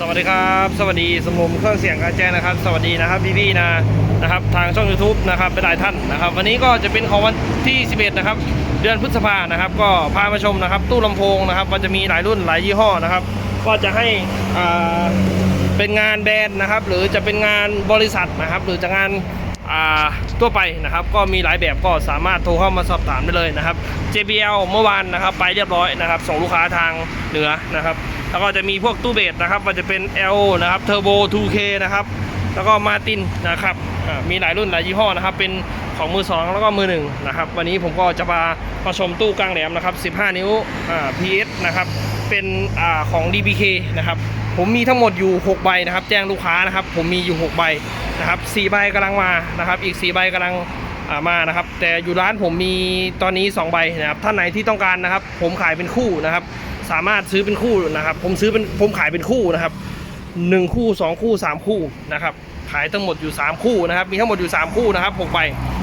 สวัสดีครับ สวัสดีสมุมเครื่องเสียงการแจ้งนะครับ สวัสดีนะครับพี่ๆนะนะครับ ทางช่อง YouTube นะครับเป็นหลายท่านนะครับ วันนี้ก็จะเป็นของวันที่ 11 นะครับ เดือนพฤษภานะครับ ก็พามาชมนะครับ ตู้ลำโพงนะครับมันจะมีหลายรุ่นหลายยี่ห้อนะครับ ก็จะให้อ่าเป็นงานแบรนด์นะครับ หรือจะเป็นงานบริษัทนะครับ หรือจะงาน ทั่วไปนะครับ ก็มีหลายแบบก็สามารถโทรเข้ามาสอบถามได้เลยนะครับ JBL เมื่อวานนะครับไปเรียบร้อยนะครับ ส่งลูกค้าทางเหนือนะครับ แล้วก็จะมีพวกตู้เบสนะครับมันจะเป็น L นะครับ Turbo 2K นะครับ แล้วก็มาตินนะครับมีหลายรุ่นหลายยี่ห้อนะครับ เป็นของมือสองแล้วก็มือหนึ่งนะครับ วันนี้ผมก็จะมามาชมตู้กลางแหลมนะครับ 15 นิ้ว PS นะครับ เป็นอของ DBK นะครับ ผมมีทั้งหมดอยู่ 6 ใบนะครับ แจ้งลูกค้านะครับ ผมมีอยู่ 6 ใบนะครับ4ใบกำลังมานะครับ อีก 4 ใบกำลังมานะครับ แต่อยู่ร้านผมมีตอนนี้ 2 ใบนะครับท่านไหนที่ต้องการนะครับ ผมขายเป็นคู่นะครับ สามารถซื้อเป็นคู่นะครับ ผมซื้อเป็นผมขายเป็นคู่นะครับ 1 คู่ 2 คู่ 3 คู่นะครับขายทั้งหมดอยู่ 3 คู่นะครับ มีทั้งหมดอยู่ 3 คู่นะครับ6ใบ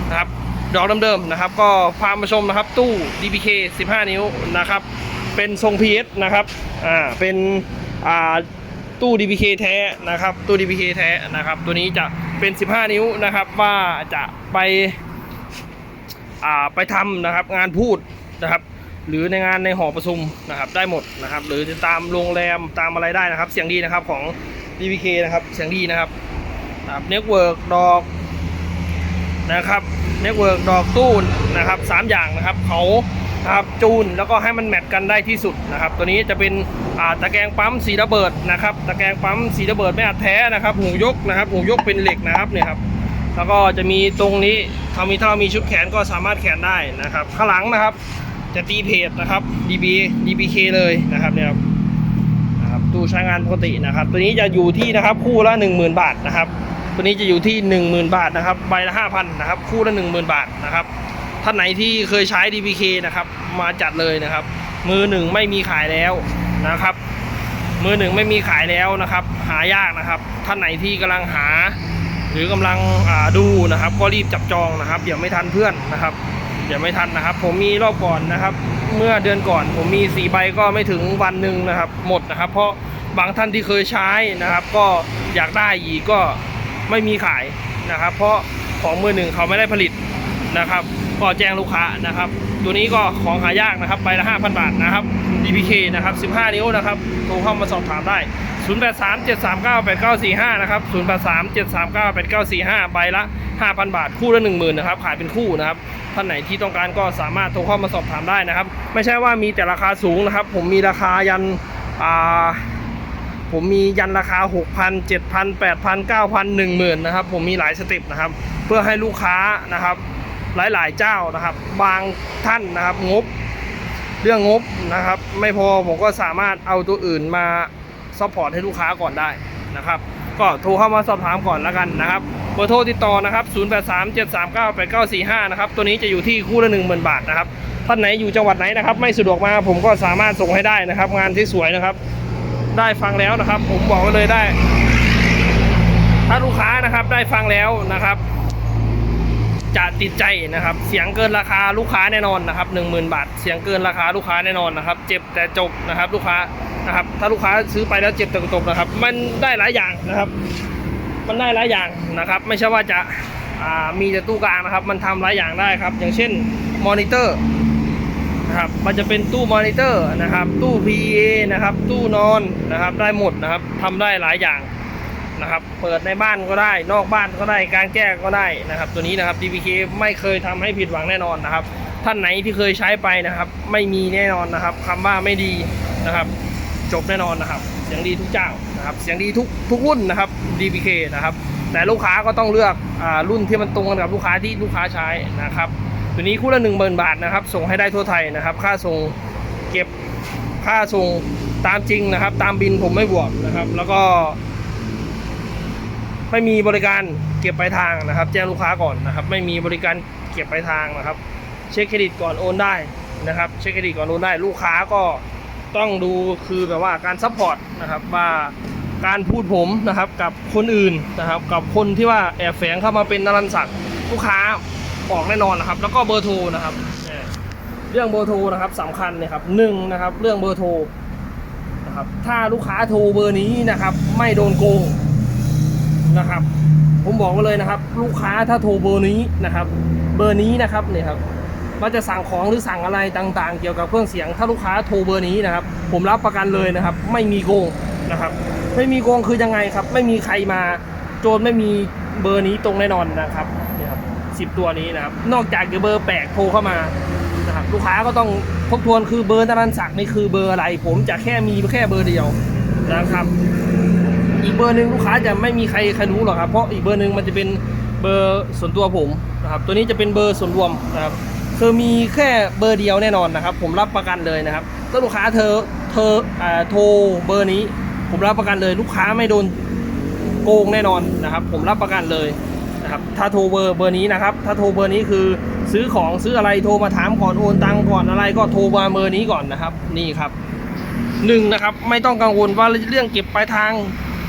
นะครับดอกเดิมๆนะครับ ก็พามาชมนะครับตู้ DPK 15 นิ้วนะครับ เป็นทรง PS นะครับ อ่า เป็น อ่า ตู้ DPK แท้นะครับตู้ DPK แท้นะครับ ตัวนี้จะเป็น 15 นิ้วนะครับ ว่าจะไปอ่าไปทำนะครับงานพูดนะครับ หรือในงานในหอประชุมนะครับ ได้หมดนะครับ หรือจะตามโรงแรมตามอะไรได้นะครับ เสียงดีนะครับของ DPK นะครับเสียงดีนะครับนะครับเน็ตเวิร์กดอกนะครับเน็ตเวิร์กดอกตู้นะครับสามอย่างนะครับเขา นะครับจูนแล้วก็ให้มันแมทกันได้ที่สุดนะครับ ตัวนี้จะเป็นตะแกรงปั๊มสีระเบิดนะครับตะแกรงปั๊มสีระเบิดไม่อัดแท้นะครับหูยกนะครับหูยกเป็นเหล็กนะครับเนี่ยครับแล้วก็จะมีตรงนี้ถ้ามีถ้าเรามีชุดแขนก็สามารถแขนได้นะครับข้างหลังนะครับจะตีเพจนะครับ DB DBK เลยนะครับเนี่ยครับนะครับตู้ใช้งานปกตินะครับ ตัวนี้จะอยู่ที่นะครับคู่ละ 10,000 บาทนะครับ ตัวนี้จะอยู่ที่ 10,000 บาทนะครับใบละ5,000นะครับคู่ละ 10,000 บาทนะครับ ท่านไหนที่เคยใช้ DBK นะครับ มาจัดเลยนะครับ มือหนึ่งไม่มีขายแล้วนะครับ มือหนึ่งไม่มีขายแล้วนะครับ หายากนะครับ ท่านไหนที่กำลังหา หรือกำลังดูนะครับ ก็รีบจับจองนะครับอย่าไม่ทันเพื่อนนะครับอย่าไม่ทันนะครับ ผมมีรอบก่อนนะครับ เมื่อเดือนก่อน ผมมีสี่ใบก็ไม่ถึงวันหนึ่งนะครับ หมดนะครับ เพราะบางท่านที่เคยใช้นะครับ ก็อยากได้อีกก็ไม่มีขายนะครับ เพราะของมือหนึ่งเขาไม่ได้ผลิตนะครับ ก็แจ้งลูกค้านะครับ ตัวนี้ก็ของหายากนะครับใบละ5,000 บาทนะครับ DPK นะครับ 15 นิ้วนะครับโทรเข้ามาสอบถามได้ 0837398945 นะครับ 0837398945 ใบละ 5,000 บาทคู่ละ10,000นะครับขายเป็นคู่นะครับท่านไหนที่ต้องการก็สามารถโทรเข้ามาสอบถามได้นะครับ ไม่ใช่ว่ามีแต่ราคาสูงนะครับ ผมมีราคายันอ่าผมมียันราคา 6,000 7,000 8,000 9,000 10,000นะครับ ผมมีหลายสเต็ปนะครับ เพื่อให้ลูกค้านะครับ หลายๆเจ้านะครับ บางท่านนะครับงบ เรื่องงบนะครับ ไม่พอผมก็สามารถเอาตัวอื่นมาซัพพอร์ตให้ลูกค้าก่อนได้นะครับ ก็โทรเข้ามาสอบถามก่อนแล้วกันนะครับเบอร์โทรติดต่อนะครับ 0837398945 นะครับ ตัวนี้จะอยู่ที่คู่ละ10,000 บาทนะครับ ท่านไหนอยู่จังหวัดไหนนะครับ ไม่สะดวกมาผมก็สามารถส่งให้ได้นะครับ งานที่สวยนะครับ ได้ฟังแล้วนะครับ ผมบอกไว้เลยได้ ถ้าลูกค้านะครับได้ฟังแล้วนะครับ จะติดใจนะครับ เสียงเกินราคาลูกค้าแน่นอนนะครับ10,000 บาท เสียงเกินราคาลูกค้าแน่นอนนะครับ เจ็บแต่จบนะครับ ลูกค้านะครับ ถ้าลูกค้าซื้อไปแล้วเจ็บแต่จบนะครับ มันได้หลายอย่างนะครับ มันได้หลายอย่างนะครับ ไม่ใช่ว่าจะามีแต่ตู้กลางนะครับ มันทำหลายอย่างได้ครับ อย่างเช่นมอนิเตอร์นะครับ มันจะเป็นตู้มอนิเตอร์นะครับ ตู้ PA นะครับ ตู้นอนนะครับ ได้หมดนะครับทำได้หลายอย่าง นะครับ เปิดในบ้านก็ได้ นอกบ้านก็ได้กลางแจ้งก็ได้นะครับ ตัวนี้นะครับ DPK ไม่เคยทำให้ผิดหวังแน่นอนนะครับ ท่านไหนที่เคยใช้ไปนะครับ ไม่มีแน่นอนนะครับคำว่าไม่ดีนะครับ จบแน่นอนนะครับ เสียงดีทุกเจ้านะครับ เสียงดีทุกทุกรุ่นนะครับ DPK นะครับ แต่ลูกค้าก็ต้องเลือกอรุ่นที่มันตรงกันกับลูกค้าที่ลูกค้าใช้นะครับ ตัวนี้คู่ละหนึ่งหมื่นบาทนะครับ ส่งให้ได้ทั่วไทยนะครับ ค่าส่งเก็บค่าส่งตามจริงนะครับ ตามบินผมไม่บวกนะครับ แล้วก็ ไม่มีบริการเก็บปลายทางนะครับ แจ้งลูกค้าก่อนนะครับ ไม่มีบริการเก็บปลายทางนะครับ เช็คเครดิตก่อนโอนได้นะครับ เช็คเครดิตก่อนโอนได้ ลูกค้าก็ต้องดูคือแบบว่าการซัพพอร์ตนะครับว่าการพูดผมนะครับกับคนอื่นนะครับ กับคนที่ว่าแอบแฝงเข้ามาเป็นนรันศักดิ์ลูกค้าออกแน่นอนนะครับ แล้วก็เบอร์โทรนะครับเรื่องเบอร์โทรนะครับสำคัญนี่ยครับหนึ่งนะครับ เรื่องเบอร์โทรนะครับถ้าลูกค้าโทรเบอร์นี้นะครับ ไม่โดนโกง นะครับ ผมบอกไว้เลยนะครับ ลูกค้าถ้าโทรเบอร์นี้นะครับ เบอร์นี้นะครับเนี่ยครับว่าจะสั่งของหรือสั่งอะไรต่างๆ เกี่ยวกับเครื่องเสียง ถ้าลูกค้าโทรเบอร์นี้นะครับ ผมรับประกันเลยนะครับ ไม่มีโกงนะครับ ไม่มีโกงคือยังไงครับ ไม่มีใครมาโจรไม่มีเบอร์นี้ตรงแน่นอนนะครับเนี่ยครับสิบตัวนี้นะครับ นอกจากจะเบอร์แปลกโทรเข้ามานะครับลูกค้าก็ต้องทบทวนคือเบอร์นรันศักดิ์นี่คือเบอร์อะไร ผมจะแค่มีแค่เบอร์เดียวนะครับ อีกเบอร์หนึ่งลูกค้าจะไม่มีใครใครรู้หรอกครับ เพราะอีกเบอร์หนึ่งมันจะเป็นเบอร์ส่วนตัวผมนะครับ ตัวนี้จะเป็นเบอร์ส่วนรวมนะครับคือมีแค่เบอร์เดียวแน่นอนนะครับ ผมรับประกันเลยนะครับถ้าลูกค้าเธอเธอโทรเบอร์นี้ ผมรับประกันเลย ลูกค้าไม่โดนโกงแน่นอนนะครับ ผมรับประกันเลยนะครับถ้าโทรเบอร์เบอร์นี้นะครับ ถ้าโทรเบอร์นี้คือซื้อของซื้ออะไรโทรมาถามก่อนโอนตังก่อนอะไรก็โทรมาเบอร์นี้ก่อนนะครับ นี่ครับหนึ่งนะครับไม่ต้องกังวลว่าเรื่องเก็บปลายทาง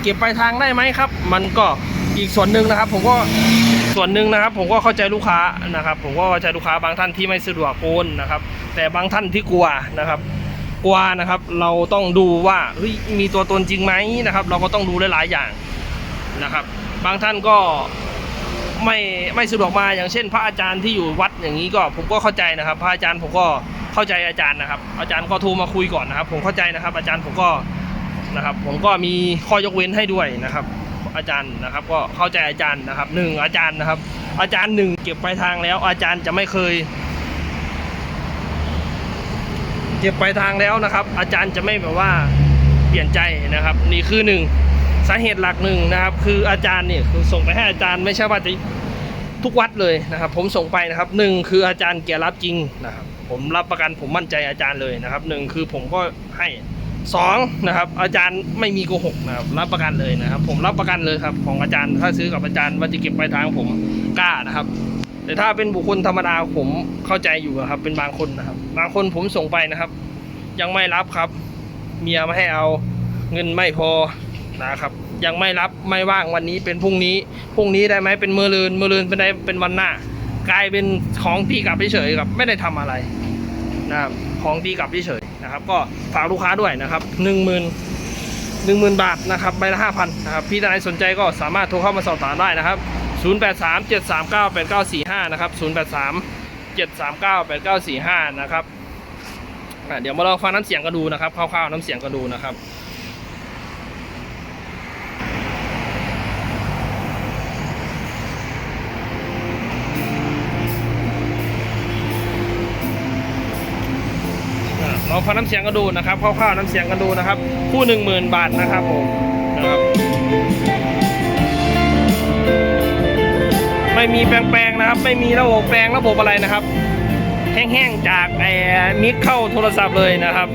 เก็บปลายทางได้ไหมครับ มันก็อีกส่วนหนึ่งนะครับ ผมก็ส่วนหนึ่งนะครับ ผมก็เข้าใจลูกค้านะครับ ผมก็เข้าใจลูกค้าบางท่านที่ไม่สะดวกโอนนะครับ แต่บางท่านที่กลัวนะครับกลัวนะครับ เราต้องดูว่าเฮ้ยมีตัวตนจริงไหมนะครับ เราก็ต้องดูหลายๆอย่างนะครับ บางท่านก็ไม่ไม่สะดวกมาอย่างเช่น พระอาจารย์ที่อยู่วัดอย่างนี้ก็ผมก็เข้าใจนะครับ พระอาจารย์ผมก็เข้าใจอาจารย์นะครับ อาจารย์ก็โทรมาคุยก่อนนะครับ ผมเข้าใจนะครับ อาจารย์ผมก็ นะครับ ผมก็มีข้อยกเว้นให้ด้วยนะครับ อาจารย์นะครับ ก็เข้าใจอาจารย์นะครับหนึ่งอาจารย์นะครับ อาจารย์หนึ่งเก็บปลายทางแล้ว อาจารย์จะไม่เคย เก็บปลายทางแล้วนะครับ อาจารย์จะไม่แบบว่าเปลี่ยนใจนะครับ นี่คือหนึ่งสาเหตุหลักหนึ่งนะครับ คืออาจารย์เนี่ยคือส่งไปให้อาจารย์ไม่ใช่ว่าจะทุกวัดเลยนะครับ ผมส่งไปนะครับหนึ่งคืออาจารย์แกรับจริงนะครับ ผมรับประกันผมมั่นใจอาจารย์เลยนะครับหนึ่งคือผมก็ให้ สองนะครับอาจารย์ไม่มีโกหกนะครับรับประกันเลยนะครับ ผมรับประกันเลยครับของอาจารย์ถ้าซื้อกับอาจารย์ว่าจะเก็บปลายทางผมกล้านะครับ แต่ถ้าเป็นบุคคลธรรมดาผมเข้าใจอยู่ครับ เป็นบางคนนะครับ บางคนผมส่งไปนะครับ ยังไม่รับครับ เมียไม่ให้เอาเงินไม่พอนะครับ ยังไม่รับไม่ว่างวันนี้เป็นพรุ่งนี้พรุ่งนี้ได้ไหมเป็นมือลืนมือลืนเป็นได้เป็นวันหน้ากลายเป็นของตีกลับเฉยๆครับไม่ได้ทำอะไรนะครับของตีกลับเฉย นะครับ ก็ฝากลูกค้าด้วยนะครับหนึ่งหมื่นหนึ่งหมื่นบาทนะครับใบละห้าพันนะครับพี่ท่านไหนสนใจก็สามารถโทรเข้ามาสอบถามได้นะครับ083 739 8945นะครับ083 739 8945นะครับเดี๋ยวมาลองฟังน้ำเสียงกันดูนะครับคร่าวๆน้ำเสียงกันดูนะครับ ลองฟังน้ำเสียงกันดูนะครับคร่าวๆน้ำเสียงกันดูนะครับ คู่หนึ่งหมื่นบาทนะครับผมนะครับไม่มีแปลงๆนะครับ ไม่มีระบบแปลงระบบอะไรนะครับ แห้งๆจากไอ้มิกเข้าโทรศัพท์เลยนะครับ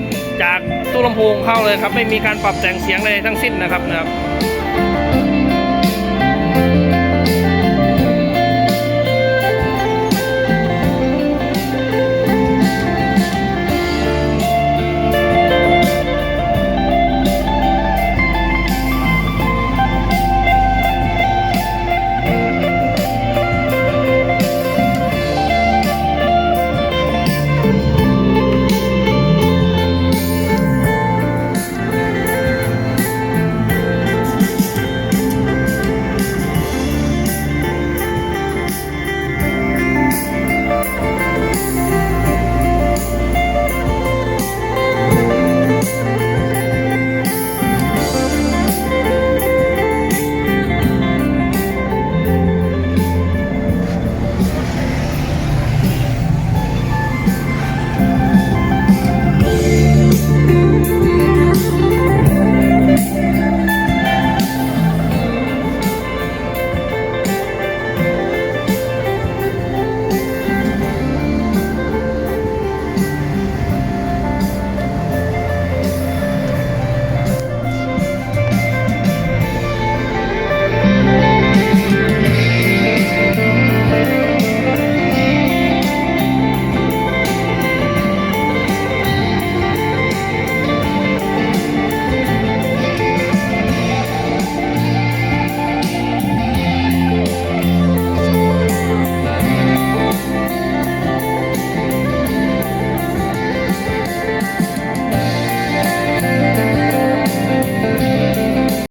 จากตู้ลำโพงเข้าเลยครับ ไม่มีการปรับแต่งเสียงเลยทั้งสิ้นนะครับนะครับ